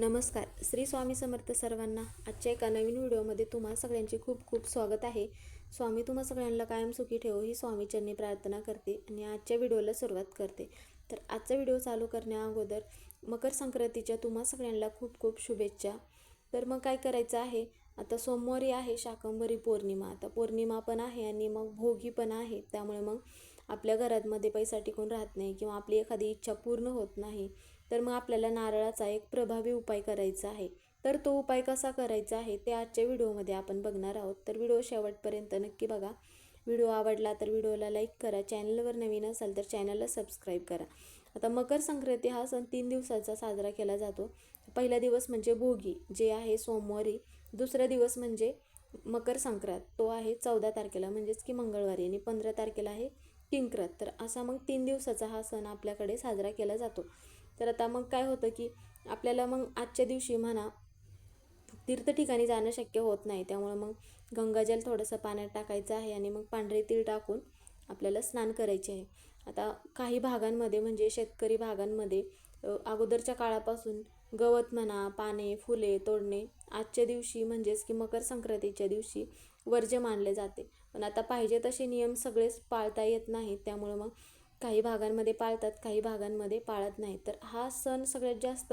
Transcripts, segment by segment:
नमस्कार श्री स्वामी समर्थ सर्वांना आजच्या एका नवीन व्हिडिओमध्ये तुम्हा सगळ्यांचे खूप खूप स्वागत आहे. स्वामी तुम्हा सगळ्यांना कायम सुखी ठेवो ही स्वामीचरणी प्रार्थना करते आणि आजच्या व्हिडिओला सुरुवात करते. तर आजचा व्हिडिओ चालू करण्या अगोदर मकर संक्रांतीच्या तुम्हा सगळ्यांना खूप खूप शुभेच्छा. तर मग काय करायचं आहे? आता सोमवारी आहे शाकंभरी पौर्णिमा आता पौर्णिमा पण आहे आणि मग भोगी पण आहे. त्यामुळे मग आपल्या घरामध्ये पैसा टिकून राहत नाही किंवा आपली एखादी इच्छा पूर्ण होत नाही. तर मग आपल्याला नारळाचा एक प्रभावी उपाय करायचा आहे. तर तो उपाय कसा करायचा आहे ते आजच्या व्हिडिओमध्ये आपण बघणार आहोत. तर व्हिडिओ शेवटपर्यंत नक्की बघा. व्हिडिओ आवडला तर व्हिडिओला लाईक करा. चॅनलवर नवीन असाल तर चॅनलला सबस्क्राईब करा. आता मकर संक्रांती हा सण तीन दिवसाचा साजरा केला जातो. पहिला दिवस म्हणजे भोगी जे आहे सोमवारी. दुसरा दिवस म्हणजे मकर संक्रांत. तो आहे चौदा तारखेला म्हणजेच की मंगळवारी. आणि पंधरा तारखेला आहे किंक्रात तर असा मग तीन दिवसाचा हा सण आपल्याकडे साजरा केला जातो. तर आता मग काय होतं की आपल्याला मग आजच्या दिवशी म्हणा तीर्थ ठिकाणी जाणं शक्य होत नाही. त्यामुळं मग गंगाजल थोडंसं पाण्यात टाकायचं आहे आणि मग पांढरे तीळ टाकून आपल्याला स्नान करायचे आहे. आता काही भागांमध्ये म्हणजे शेतकरी भागांमध्ये अगोदरच्या काळापासून गवत म्हणा पाने फुले तोडणे आजच्या दिवशी म्हणजेच की मकर संक्रांतीच्या दिवशी वर्ज्य मानले जाते. पण आता पाहिजे तसे नियम सगळेच पाळता येत नाहीत. त्यामुळं मग काही भागांमध्ये पाळतात काही भागांमध्ये पाळत नाही. तर हा सण सगळ्यात जास्त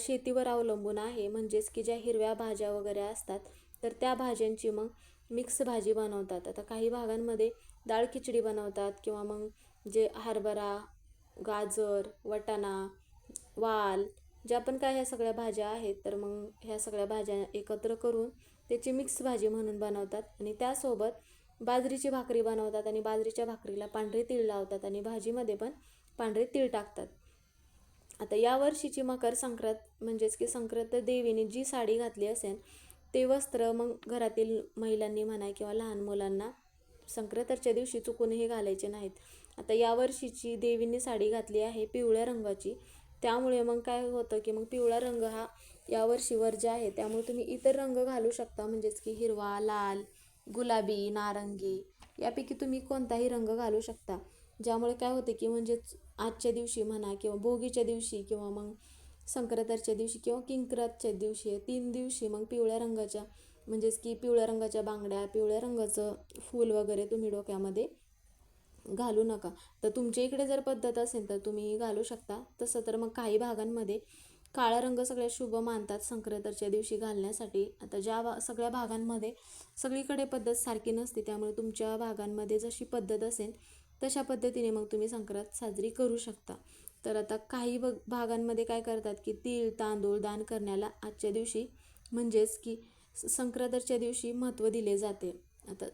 शेतीवर अवलंबून आहे. म्हणजेच की ज्या हिरव्या भाज्या वगैरे असतात तर त्या भाज्यांची मग मिक्स भाजी बनवतात. आता काही भागांमध्ये डाळ खिचडी बनवतात किंवा मग जे हरभरा गाजर वटाणा वाल ज्या पण काय ह्या सगळ्या भाज्या आहेत तर मग ह्या सगळ्या भाज्या एकत्र करून त्याची मिक्स भाजी म्हणून बनवतात. आणि त्यासोबत बाजरीची भाकरी बनवतात आणि बाजरीच्या भाकरीला पांढरे तीळ लावतात आणि भाजीमध्ये पण पांढरे तीळ टाकतात. आता या वर्षीची मकर संक्रांत म्हणजेच की संक्रांत देवीने जी साडी घातली असेल ते वस्त्र मग घरातील महिलांनी म्हणा किंवा लहान मुलांना संक्रांतच्या दिवशी चुकूनही घालायचे नाहीत. आता या वर्षीची देवीने साडी घातली आहे पिवळ्या रंगाची. त्यामुळे मग काय होतं की मग पिवळा रंग हा यावर्षी जे आहे. त्यामुळे तुम्ही इतर रंग घालू शकता म्हणजेच की हिरवा लाल गुलाबी नारंगी यापैकी तुम्ही कोणताही रंग घालू शकता. ज्यामुळे काय होते की म्हणजेच आजच्या दिवशी म्हणा किंवा भोगीच्या दिवशी किंवा मग संक्रांतीच्या दिवशी किंवा किंक्रातच्या दिवशी तीन दिवशी मग पिवळ्या रंगाच्या म्हणजेच की पिवळ्या रंगाच्या बांगड्या पिवळ्या रंगाचं फूल वगैरे तुम्ही डोक्यामध्ये घालू नका. तर तुमच्या इकडे जर पद्धत असेल तर तुम्ही घालू शकता. तसं तर मग काही भागांमध्ये काळा रंग सगळ्यात शुभ मानतात संक्रांतीच्या दिवशी घालण्यासाठी. आता ज्या भा सगळ्या भागांमध्ये सगळीकडे पद्धत सारखी नसते त्यामुळे तुमच्या भागांमध्ये जशी पद्धत असेल तशा पद्धतीने मग तुम्ही संक्रांत साजरी करू शकता. तर आता काही ब भागांमध्ये काय करतात की तीळ तांदूळ दान करण्याला आजच्या दिवशी म्हणजेच की संक्रांतीच्या दिवशी महत्त्व दिले जाते. आता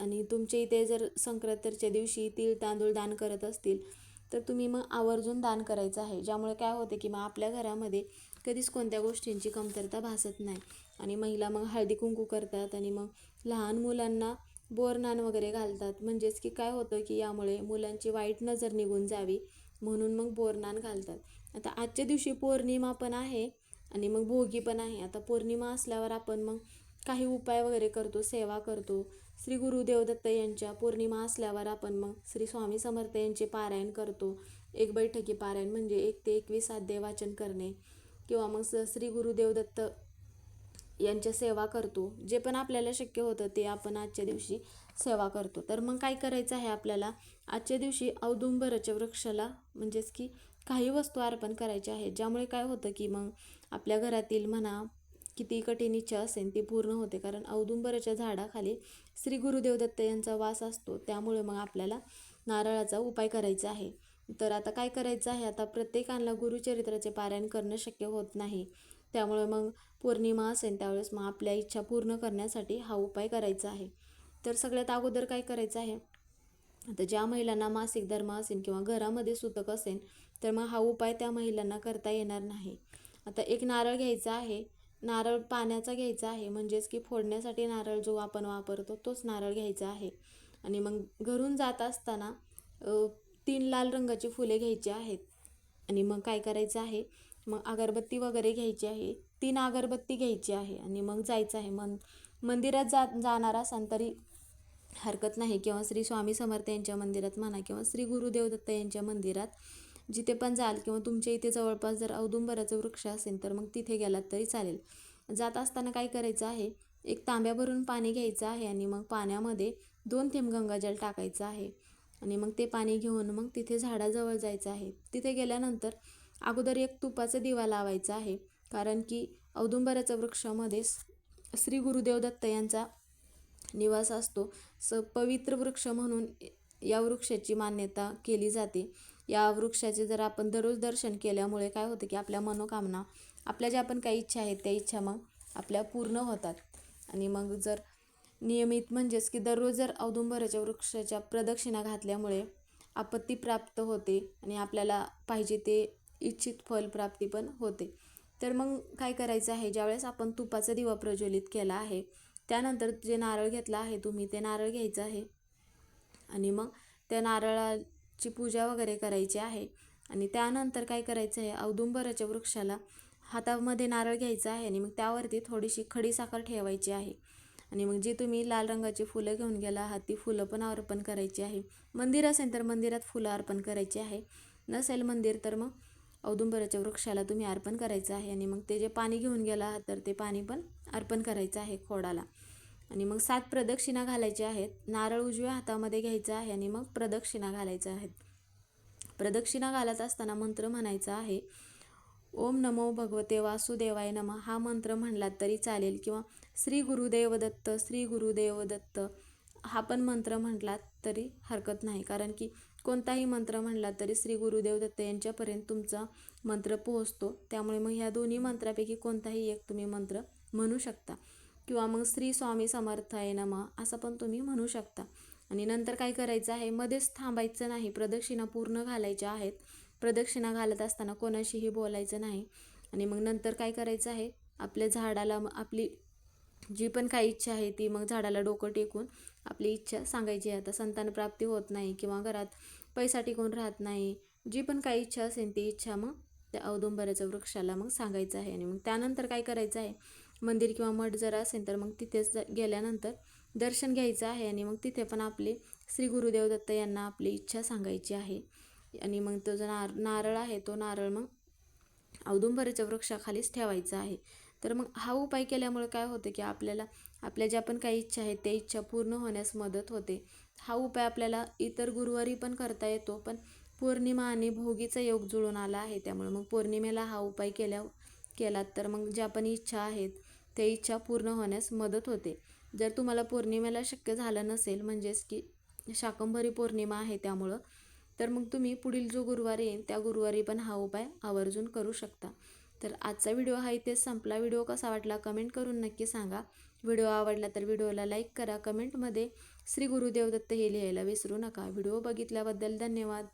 आणि तुमच्या इथे जर संक्रांतीच्या दिवशी तीळ तांदूळ दान करत असतील तर तुम्ही मग आवर्जून दान करायचं आहे. ज्यामुळे काय होते की मग आपल्या घरामध्ये कधीच कोणत्या गोष्टींची कमतरता भासत नाही. आणि महिला मग हळदी कुंकू करतात आणि मग लहान मुलांना बोरनान वगैरे घालतात. म्हणजेच की काय होतं की यामुळे मुलांची वाईट नजर निघून जावी म्हणून मग बोरनान घालतात. आता आजच्या दिवशी पौर्णिमा पण आहे आणि मग भोगी पण आहे. आता पौर्णिमा असल्यावर आपण मग काही उपाय वगैरे करतो सेवा करतो. श्री गुरुदेव दत्त यांच्या पौर्णिमा असल्यावर आपण मग श्री स्वामी समर्थ यांचे पारायण करतो. एक बैठकी पारायण म्हणजे एक ते एकवीस अध्याय वाचन करणे. किंवा मग स श्री गुरुदेव दत्त यांच्या सेवा करतो. जे पण आपल्याला शक्य होतं ते आपण आजच्या दिवशी सेवा करतो. तर मग काय करायचं आहे आपल्याला? आजच्या दिवशी औदुंबराच्या वृक्षाला म्हणजेच की काही वस्तू अर्पण करायच्या आहेत. ज्यामुळे काय होतं की मग आपल्या घरातील म्हणा किती कठीण इच्छा असेल ती पूर्ण होते. कारण औदुंबराच्या झाडाखाली श्री गुरुदेव दत्त यांचा वास असतो. त्यामुळे मग आपल्याला नारळाचा उपाय करायचा आहे. तर आता काय करायचं आहे? आता प्रत्येकाला गुरुचरित्राचे पारायण करणं शक्य होत नाही. त्यामुळे मग पौर्णिमा असेल त्यावेळेस मग आपल्या इच्छा पूर्ण करण्यासाठी हा उपाय करायचा आहे. तर सगळ्यात अगोदर काय करायचं आहे? आता ज्या महिलांना मासिक धर्म असेल किंवा घरामध्ये सुतक असेल तर मग हा उपाय त्या महिलांना करता येणार नाही. आता एक नारळ घ्यायचा आहे. नारळ पाण्याचा घ्यायचा आहे. म्हणजेच की फोडण्यासाठी नारळ जो आपण वापरतो तोच नारळ घ्यायचा आहे. आणि मग घरून जात असताना तीन लाल रंगाची फुले घ्यायची आहेत. आणि मग काय करायचं आहे? मग अगरबत्ती वगैरे घ्यायची आहे. तीन अगरबत्ती घ्यायची आहे. आणि मग जायचं आहे. मन मंदिरात जा जाणार असाल तरी हरकत नाही. किंवा श्री स्वामी समर्थ यांच्या मंदिरात म्हणा किंवा श्री गुरुदेव दत्त यांच्या मंदिरात जिथे पण जाल किंवा तुमच्या इथे जवळपास जर औदुंबराचं वृक्ष असेल तर मग तिथे गेलात तरी चालेल. जात असताना काय करायचं आहे? एक तांब्या भरून पाणी घ्यायचं आहे आणि मग पाण्यामध्ये दोन थेंब गंगाजल टाकायचं आहे. आणि मग ते पाणी घेऊन मग तिथे झाडाजवळ जायचं आहे. तिथे गेल्यानंतर अगोदर एक तुपाचा दिवा लावायचा आहे. कारण की औदुंबराच्या वृक्षामध्ये श्री गुरुदेव दत्त यांचा निवास असतो. स पवित्र वृक्ष म्हणून या वृक्षाची मान्यता केली जाते. या वृक्षाचे जर आपण दररोज दर्शन केल्यामुळे काय होतं की आपल्या मनोकामना आपल्या ज्या पण काही इच्छा आहेत त्या इच्छा मग आपल्या पूर्ण होतात. आणि मग जर नियमित म्हणजेच की दररोज जर औदुंबराच्या वृक्षाच्या प्रदक्षिणा घातल्यामुळे आपत्ती प्राप्त होते आणि आपल्याला पाहिजे ते इच्छित फलप्राप्ती पण होते. तर मग काय करायचं आहे? ज्यावेळेस आपण तुपाचा दिवा प्रज्वलित केला आहे त्यानंतर जे नारळ घेतला आहे तुम्ही ते नारळ घ्यायचं आहे. आणि मग त्या नारळा ची पूजा वगैरे करायची आहे. आणि त्यानंतर काय करायचं आहे औदुंबराच्या वृक्षाला हातामध्ये नारळ घ्यायचा आहे आणि मग त्यावरती थोडीशी खडी साखर ठेवायची आहे. आणि मग जी तुम्ही लाल रंगाची फुलं घेऊन गेला आहात ती फुलं पण अर्पण करायची आहे. मंदिर असेल तर मंदिरात फुलं अर्पण करायची आहे. नसेल मंदिर तर मग औदुंबराच्या वृक्षाला तुम्ही अर्पण करायचं आहे. आणि मग ते जे पाणी घेऊन गेला आहात तर ते पाणी पण अर्पण करायचं आहे खोडाला. आणि मग सात प्रदक्षिणा घालायच्या आहेत. नारळ उजव्या हातामध्ये घ्यायचा आहे आणि मग प्रदक्षिणा घालायच्या आहेत प्रदक्षिणा घालत असताना मंत्र म्हणायचा आहे ओम नमो भगवते वासुदेवाय नम. हा मंत्र म्हणलात तरी चालेल किंवा श्री गुरुदेव दत्त श्री गुरुदेव दत्त हा पण मंत्र म्हटलात तरी हरकत नाही. कारण की कोणताही मंत्र म्हणला तरी श्री गुरुदेव दत्त यांच्यापर्यंत तुमचा मंत्र पोहोचतो. त्यामुळे मग ह्या दोन्ही मंत्रापैकी कोणताही एक तुम्ही मंत्र म्हणू शकता. किंवा मग श्री स्वामी समर्थाय नम असं पण तुम्ही म्हणू शकता. आणि नंतर काय करायचं आहे? मध्येच थांबायचं नाही. प्रदक्षिणा पूर्ण घालायच्या आहेत. प्रदक्षिणा घालत असताना कोणाशीही बोलायचं नाही. आणि मग नंतर काय करायचं आहे? आपल्या झाडाला आपली जी पण काही इच्छा आहे ती मग झाडाला डोकं टेकून आपली इच्छा सांगायची आहे. आता संतान प्राप्ती होत नाही किंवा घरात पैसा टिकून राहत नाही. जी पण काही इच्छा असेल ती इच्छा मग त्या औदुंबराच्या वृक्षाला मग सांगायचं आहे. आणि मग त्यानंतर काय करायचं आहे? मंदिर किंवा मठ जर असेल तर मग तिथेच गेल्यानंतर दर्शन घ्यायचं आहे आणि मग तिथे पण आपले श्री गुरुदेव दत्त यांना आपली इच्छा सांगायची आहे. आणि मग तो जो नार नारळ आहे तो नारळ मग औदुंबराच्या वृक्षाखालीच ठेवायचा आहे. तर मग हा उपाय केल्यामुळे काय होतं की आपल्याला आपल्या ज्या पण काही इच्छा आहेत त्या इच्छा पूर्ण होण्यास मदत होते. हा उपाय आपल्याला इतर गुरुवारी पण करता येतो पण पौर्णिमा आणि भोगीचा योग जुळून आला आहे. त्यामुळे मग पौर्णिमेला हा उपाय केल्या केलात तर मग ज्या पण इच्छा आहेत ते इच्छा पूर्ण होण्यास मदत होते. जर तुम्हाला पौर्णिमेला शक्य झालं नसेल म्हणजेच की शाकंभरी पौर्णिमा आहे त्यामुळं तर मग तुम्ही पुढील जो गुरुवार येईल त्या गुरुवारी पण हा उपाय आवर्जून करू शकता. तर आजचा व्हिडिओ हा इथेच संपला. व्हिडिओ कसा वाटला कमेंट करून नक्की सांगा. व्हिडिओ आवडला तर व्हिडिओला लाईक करा. कमेंटमध्ये श्री गुरुदेव दत्त हे लिहायला विसरू नका. व्हिडिओ बघितल्याबद्दल धन्यवाद.